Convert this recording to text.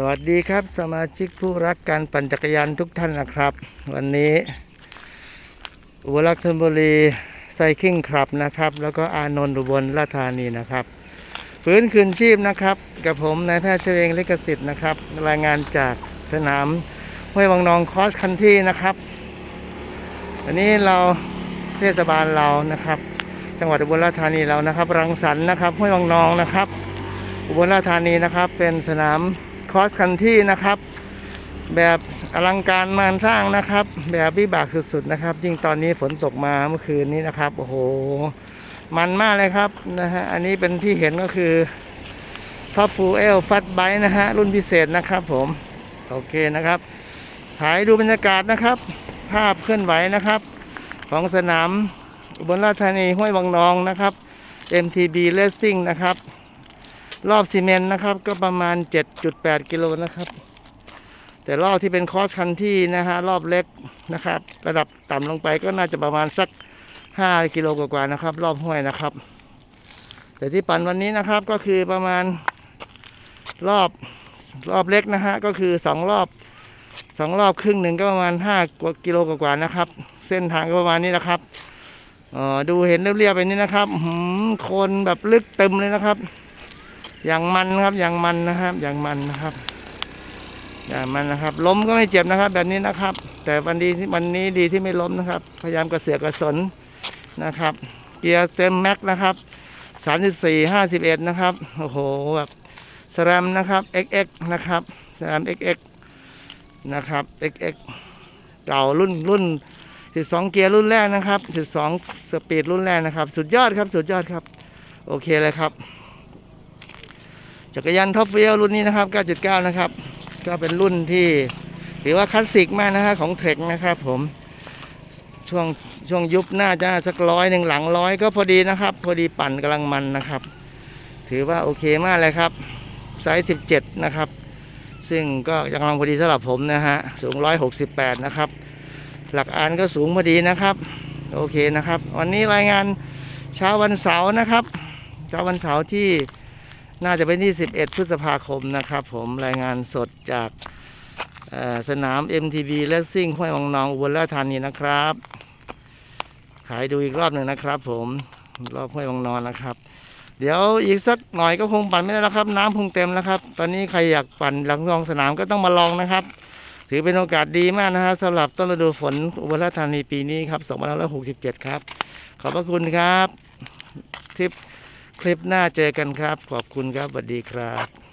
สวัสดีครับสมาชิกผู้รักการปั่นจักรยานทุกท่านนะครับ วันนี้อุบลรักธนบุรีไซคิงคลับนะครับ แล้วก็อานนท์อุบลราชธานีนะครับฟื้นคืนชีพนะครับ กับผมนายแพทย์เฉวงลิขสิทธิ์นะครับ รายงานจากสนามห้วยวังนองคอสคันที่นะครับวันนี้เราเทศบาลเรานะครับ จังหวัดอุบลราชธานีเรานะครับ รังสรรค์นะครับห้วยวังนองนะครับ อุบลราชธานีนะครับเป็นสนาม คอสคันที่นะครับ แบบอลังการมานสร้างนะครับ แบบวิบากสุดๆนะครับ ยิ่งตอนนี้ฝนตกมาเมื่อคืนนี้นะครับโอ้โหมันมากเลยครับนะฮะอันนี้เป็นที่เห็นก็คือท็อปฟูเอลฟัตไบนะฮะรุ่นพิเศษนะครับผม โอเคนะครับถ่ายดูบรรยากาศนะครับ ภาพเคลื่อนไหวนะครับ ของสนามอุบลราชธานีห้วยวังนองนะครับ MTB Racing นะครับ รอบซีเมนต์นะครับ ก็ประมาณ 7.8 กิโลนะครับ แต่รอบที่เป็นคอสคันที่นะฮะรอบเล็กนะครับ ระดับต่ำลงไปก็น่าจะประมาณสัก 5 กิโลกว่าๆนะครับ รอบห้วยนะครับ แต่ที่ปั่นวันนี้นะครับก็คือประมาณรอบรอบเล็กนะฮะก็คือ 2 รอบ 2 รอบครึ่งหนึ่งก็ประมาณ 5กว่ากิโลกว่าๆนะครับ เส้นทางก็ประมาณนี้นะครับออดูเห็นเรียบๆไปนี้นะครับหือโคนแบบลึกเต็มเลยนะครับ อย่างมันครับอย่างมันนะครับ อย่างมันนะครับ อย่างมันนะครับ ล้มก็ไม่เจ็บนะครับ แบบนี้นะครับ แต่วันดีที่วันนี้ดีที่ไม่ล้มนะครับ พยายามกระเสือกกระสนนะครับ เกียร์เต็มแม็กนะครับสามสิบสี่ห้าสิบเอ็ดนะครับโอ้โหแบบสแรมนะครับ XX นะครับสแรม XX นะครับ XX เก่ารุ่นรุ่น 12 เกียร์รุ่นแรกนะครับ 12 สปีดรุ่นแรกนะครับ สุดยอดครับ สุดยอดครับ โอเคเลยครับ จักรยานท็อปเฟียรุ่นนี้นะครับ 9.9 นะครับ ก็เป็นรุ่นที่ถือว่าคลาสสิกมากนะฮะของเทรคนะครับผมช่วงช่วงยุบน่าจะสักร้อยหนึ่งหลังร้อยก็พอดีนะครับ พอดีปั่นกำลังมันนะครับ ถือว่าโอเคมากเลยครับไซส์ 17 นะครับ ซึ่งก็ยังกำลังพอดีสำหรับผมนะฮะสูง 168 นะครับ หลักอานก็สูงพอดีนะครับ โอเคนะครับ วันนี้รายงานเช้าวันเสาร์นะครับ เช้าวันเสาร์ที่ น่าจะเป็นที่ 11 พฤษภาคมนะครับ ผมรายงานสดจากสนาม MTB Racing ห้วยวังนองอุบลราชธานีนะครับ ขายดูอีกรอบหนึ่งนะครับ ผมรอบห้วยวังนอนนะครับ เดี๋ยวอีกสักหน่อยก็คงปั่นไม่ได้แล้วครับ น้ำคงเต็มแล้วครับ ตอนนี้ใครอยากปั่นหลังลองสนามก็ต้องมาลองนะครับ ถือเป็นโอกาสดีมากนะครับสำหรับต้นฤดูฝนอุบลราชธานีปีนี้ครับ 2567 ครับ ขอบพระคุณครับทริป คลิปหน้าเจอกันครับ ขอบคุณครับสวัสดีครับ